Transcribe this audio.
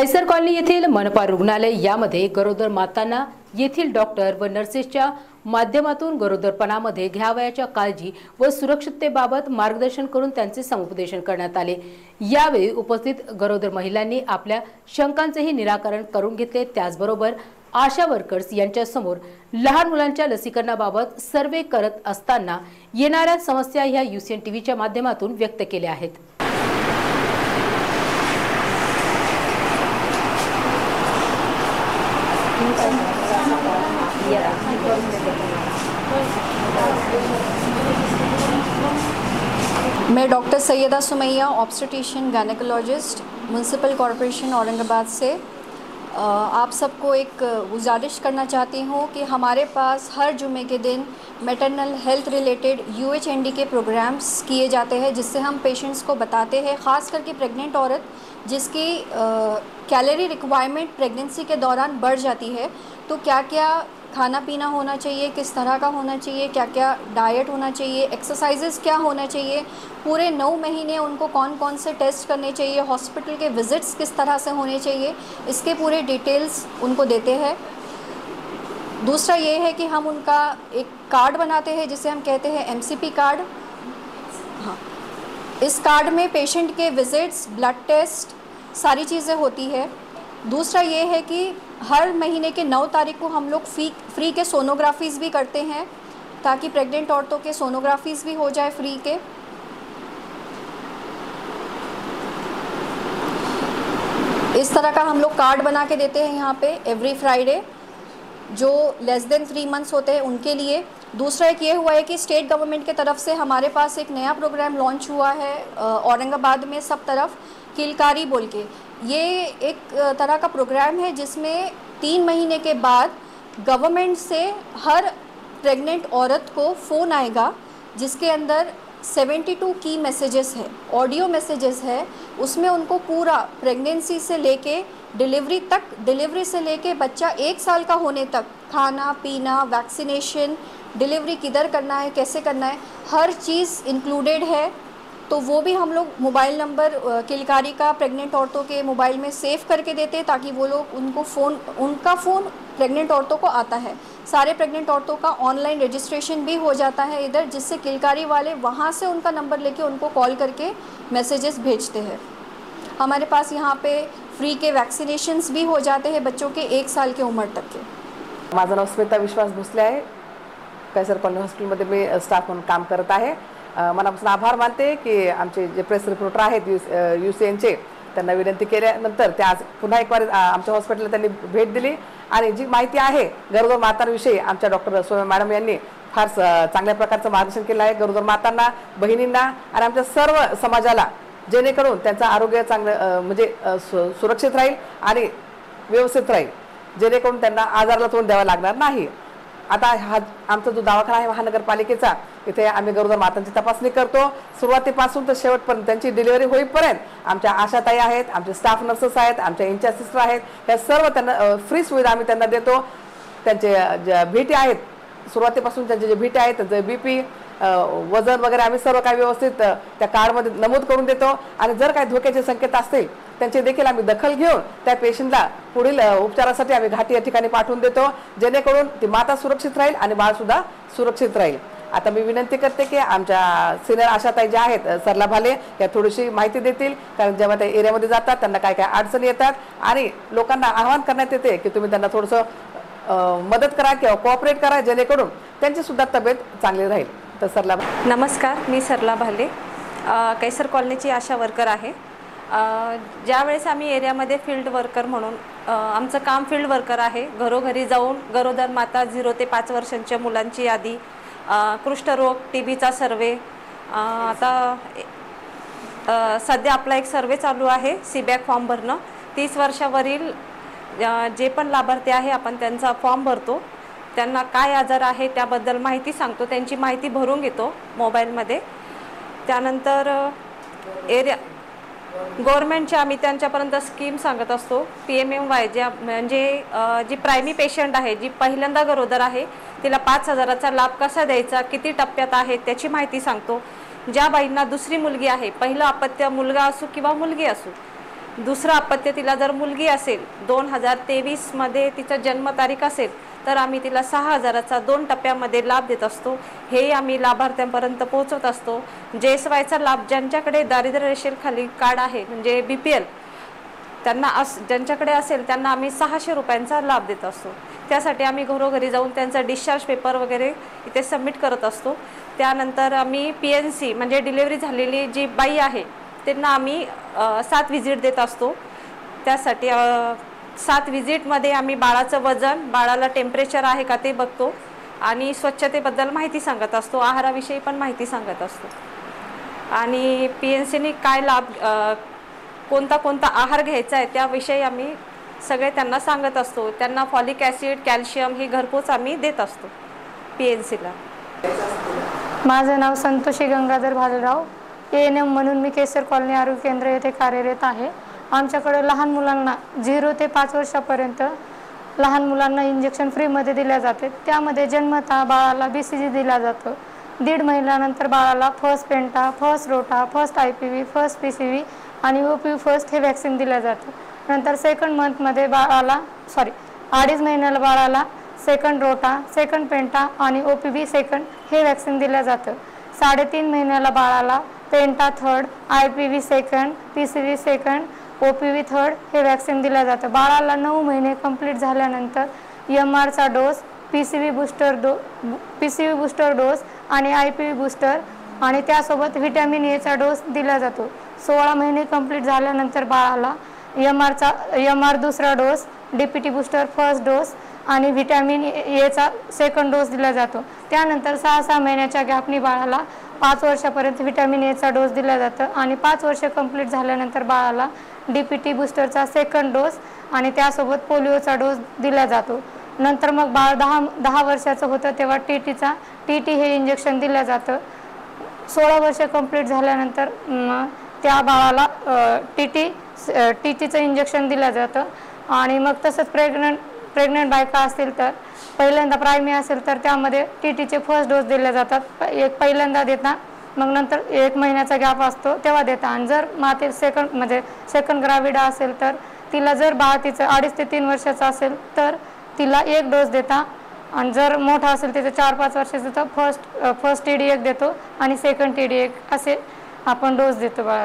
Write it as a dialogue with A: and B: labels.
A: Qaiser colony येथील मनपा रुग्णालय यामध्ये गरोदर मातांना येथील डॉक्टर व नर्सेसच्या माध्यमातून गरोदरपणामध्ये घ्यावयाच्या काळजी व सुरक्षिततेबाबत मार्गदर्शन करून त्यांचे समुपदेशन करण्यात आले. यावेळी उपस्थित गरोदर महिलांनी आपल्या शंकांचेही निराकरण करून घेतले. त्याचबरोबर आशा वर्कर्स यांच्यासमोर लहान मुलांच्या लसीकरणाबाबत सर्वे करत असताना येणाऱ्या समस्या ह्या युसीएन टीव्हीच्या माध्यमातून व्यक्त केल्या आहेत.
B: मैं doctor Syeda Sumaiya obstetrician gynecologist municipal corporation Aurangabad से। आप सबको एक गुजारिश करना चाहती हूँ कि हमारे पास हर जुमे के दिन maternal health related U K programs किए जाते हैं, जिससे हम पेशेंट्स को बताते हैं, ख़ास करके प्रेग्नेंट औरत, जिसकी कैलोरी रिक्वायरमेंट प्रेगनेंसी के दौरान बढ़ जाती है। तो क्या क्या खाना पीना होना चाहिए, किस तरह का होना चाहिए क्या क्या डाइट होना चाहिए एक्सरसाइजेस क्या होना चाहिए, पूरे नौ महीने उनको कौन कौन से टेस्ट करने चाहिए हॉस्पिटल के विज़िट्स किस तरह से होने चाहिए, इसके पूरे डिटेल्स उनको देते हैं। दूसरा ये है कि हम उनका एक कार्ड बनाते हैं, जिसे हम कहते हैं एमसीपी कार्ड हाँ। इस कार्ड में पेशेंट के विज़िट्स ब्लड टेस्ट सारी चीज़ें होती है। दूसरा ये है कि हर महीने के नौ तारीख को हम लोग फ्री फ्री के सोनोग्राफीज़ भी करते हैं, ताकि प्रेग्नेंट औरतों के सोनोग्राफीज़ भी हो जाए फ्री के। इस तरह का हम लोग कार्ड बना के देते हैं यहाँ पे एवरी फ्राइडे जो लेस देन थ्री मंथ्स होते हैं उनके लिए। दूसरा एक ये हुआ है कि स्टेट गवर्नमेंट के तरफ़ से हमारे पास एक नया प्रोग्राम लॉन्च हुआ है औरंगाबाद में सब तरफ़। किलकारी बोल के। ये एक तरह का प्रोग्राम है जिसमें तीन महीने के बाद गवर्नमेंट से हर प्रेग्नेंट औरत को फ़ोन आएगा, जिसके अंदर 72 की मैसेजेस है ऑडियो मैसेजेस है। उसमें उनको पूरा प्रेगनेंसी से लेके डिलीवरी तक डिलीवरी से लेके बच्चा एक साल का होने तक खाना, पीना वैक्सीनेशन डिलीवरी किधर करना है, कैसे करना है, हर चीज़ इंक्लूडेड है। तो वो भी हम लोग मोबाइल नंबर किलकारी का प्रेग्नेंट औरतों के मोबाइल में सेव करके देते हैं ताकि वो लोग उनको फ़ोन उनका फ़ोन प्रेग्नेंट औरतों को आता है। सारे प्रेग्नेंट औरतों का ऑनलाइन रजिस्ट्रेशन भी हो जाता है इधर जिससे किलकारी वाले वहाँ से उनका नंबर लेके उनको कॉल करके मैसेजेस भेजते हैं। हमारे पास यहाँ पे फ्री के वैक्सीनेशंस भी हो जाते हैं बच्चों के एक साल के उम्र तक के।
C: माझं नाव स्मिता विश्वास भोसले आहे. कैसर कॉलनी हॉस्पिटलमध्ये मी स्टाफ काम करत अ, मनापासून आभार मानते की आमचे जे प्रेस रिपोर्टर आहेत यू यू सी एनचे त्यांना विनंती केल्यानंतर ते आज पुन्हा एक बार आमच्या हॉस्पिटलला त्यांनी भेट दिली. आणि जी माहिती आहे गरोदर मातांविषयी आमच्या डॉक्टर सोम्या मॅडम यांनी फार स- चांगल्या प्रकारचं मार्गदर्शन केलं आहे. गरोदर मातांना बहिणींना आणि आमच्या सर्व समाजाला जेणेकरून त्यांचं आरोग्य चांगलं म्हणजे सु- सुरक्षित राहील आणि व्यवस्थित राहील. जेणेकरून त्यांना आजाराला तोंड द्यावं लागणार नाही. आता हा आमचा जो दवाखाना आहे महानगरपालिकेचा इथे आम्ही गरोदर मातांची तपासणी करतो. सुरुवातीपासून तर शेवटपर्यंत त्यांची डिलिव्हरी होईपर्यंत आमच्या आशाताई आहेत आमचे स्टाफ नर्सेस आहेत आमच्या इंचार्ज सिस्टर आहेत. ह्या सर्व त्यांना फ्री सुविधा आम्ही त्यांना देतो. त्यांचे ज्या भेटी आहेत सुरुवातीपासून त्यांचे जे भेटी आहेत त्यांचं बी पी वजन वगैरे आम्ही सर्व काही व्यवस्थित त्या कार्डमध्ये नमूद करून देतो. आणि जर काही धोक्याचे संकेत असतील त्यांचे देखील आम्ही दखल घेऊन त्या पेशंटला पुढील उपचारासाठी आम्ही घाटी या ठिकाणी पाठवून देतो जेणेकरून ती माता सुरक्षित राहील आणि बाळसुद्धा सुरक्षित राहील. आता मी विनंती करते की आमच्या सिनियर आशाताई ज्या आहेत सरला भाले या थोडीशी माहिती देतील कारण जेव्हा त्या एरियामध्ये जातात त्यांना काय काय अडचणी येतात आणि लोकांना आवाहन करण्यात येते की तुम्ही त्यांना थोडंसं मदत करा किंवा कोऑपरेट करा जेणेकरून त्यांचीसुद्धा तब्येत चांगली राहील. तर सरला
D: नमस्कार मी सरला भाले. कैसर कॉलनीची आशा वर्कर आहे. ज्यावेळेस आम्ही एरियामध्ये फील्ड वर्कर म्हणून आमचं काम फील्ड वर्कर आहे घरोघरी जाऊन गरोदर माता झिरो ते पाच वर्षांच्या मुलांची यादी कृष्ठरोग कुष्ठरोग टी बीचा सर्वे आता सध्या आपला एक सर्वे चालू आहे सीबॅक फॉर्म भरणं. तीस वर्षावरील जे पण लाभार्थी आहे आपण त्यांचा फॉर्म भरतो. त्यांना काय आजार आहे त्याबद्दल माहिती सांगतो. त्यांची माहिती भरून घेतो मोबाईलमध्ये. त्यानंतर एरिया गव्हर्नमेंटच्या आम्ही त्यांच्यापर्यंत स्कीम सांगत असतो. पी एम एम वाय ज्या म्हणजे जी प्रायमी पेशंट आहे जी पहिल्यांदा गरोदर आहे तिला पाच हजाराचा लाभ कसा द्यायचा किती टप्प्यात आहे त्याची माहिती सांगतो. ज्या बाईंना दुसरी मुलगी आहे पहिलं अपत्य मुलगा असो किंवा मुलगी असू दुसरं अपत्य तिला जर मुलगी असेल दोन हजार तेवीसमध्ये तिचा जन्मतारीख असेल तर आम्ही तिला सहा हजाराचा दोन टप्प्यामध्ये लाभ देत असतो. हेही आम्ही लाभार्थ्यांपर्यंत पोहोचवत असतो. जे एस वायचा लाभ ज्यांच्याकडे दारिद्र्य रेषेखाली कार्ड आहे म्हणजे बी पी एल त्यांना अस ज्यांच्याकडे असेल त्यांना आम्ही सहाशे रुपयांचा लाभ देत असतो. त्यासाठी आम्ही घरोघरी जाऊन त्यांचा डिस्चार्ज पेपर वगैरे इथे सबमिट करत असतो. त्यानंतर आम्ही पी एन सी म्हणजे डिलेवरी झालेली जी बाई आहे त्यांना आम्ही सात व्हिजिट देत असतो. त्यासाठी सात व्हिजिटमध्ये आम्ही बाळाचं वजन बाळाला टेम्परेचर आहे का ते बघतो आणि स्वच्छतेबद्दल माहिती सांगत असतो. आहाराविषयी पण माहिती सांगत असतो. आणि पी एन सीने काय लाभ कोणता कोणता आहार घ्यायचा आहे त्याविषयी आम्ही सगळे त्यांना सांगत असतो. त्यांना फॉलिक ॲसिड कॅल्शियम हे घरपोच आम्ही देत असतो पी एन सीला
E: माझं नाव Santoshi Gangadhar Bhalerao. A N M म्हणून मी केसर कॉलनी आरोग्य केंद्र येथे कार्यरत आहे. आमच्याकडे लहान मुलांना झिरो ते पाच वर्षापर्यंत लहान मुलांना इंजेक्शन फ्रीमध्ये दिल्या जाते. त्यामध्ये जन्मतः बाळाला बी सी जी दिला जातो. दीड महिन्यानंतर बाळाला first penta first rota first I P V first P C V आणि ओ पी फर्स्ट हे वॅक्सिन दिल्या जातं. नंतर सेकंड मंथमध्ये बाळाला सॉरी अडीच महिन्याला बाळाला सेकंड रोटा सेकंड पेंटा आणि ओ पी व्ही सेकंड हे वॅक्सिन दिलं जातं. साडेतीन महिन्याला बाळाला penta third I P V second P C V second O P V third हे वॅक्सिन दिलं जातं. बाळाला नऊ महिने कंप्लीट झाल्यानंतर M आरचा dose P C V booster डो P C V booster dose आणि आय पी व्ही बूस्टर आणि त्यासोबत व्हिटॅमिन एचा डोस दिला जातो. सोळा महिने कंप्लीट झाल्यानंतर बाळाला एम आरचा एम आर दुसरा dose D P T booster first dose आणि व्हिटॅमिन एचा सेकंड डोस दिला जातो. त्यानंतर सहा सहा महिन्याच्या गॅपनी बाळाला पाच वर्षापर्यंत व्हिटॅमिन एचा डोस दिला जातो आणि पाच वर्ष कंप्लीट झाल्यानंतर बाळाला डी पी टी बूस्टरचा सेकंड डोस आणि त्यासोबत पोलिओचा डोस दिला जातो. नंतर मग बाळ दहा दहा वर्षाचं होतं तेव्हा टी टीचा टी टी हे इंजेक्शन दिलं जातं. सोळा वर्ष कंप्लीट झाल्यानंतर त्या बाळाला टी टी टी टीचं इंजेक्शन दिलं जातं. आणि मग तसंच प्रेग्नंट प्रेग्नंट बायका असतील तर पहिल्यांदा प्रायमी असेल तर त्यामध्ये टी टीचे फर्स्ट डोस दिले जातात. एक पहिल्यांदा देता मग नंतर एक महिन्याचा गॅप असतो तेव्हा देता. आणि जर माते सेकंड म्हणजे सेकंड ग्राविडा असेल तर तिला जर बाळ तिचं अडीच ते तीन वर्षाचं असेल तर तिला एक डोस देता. आणि जर मोठा असेल तिचं चार पाच वर्षाचं तर फर्स्ट फर्स्ट टी डी एक देतो. आणि सेकंड टी डी एक असे आपण डोस देतो बाळा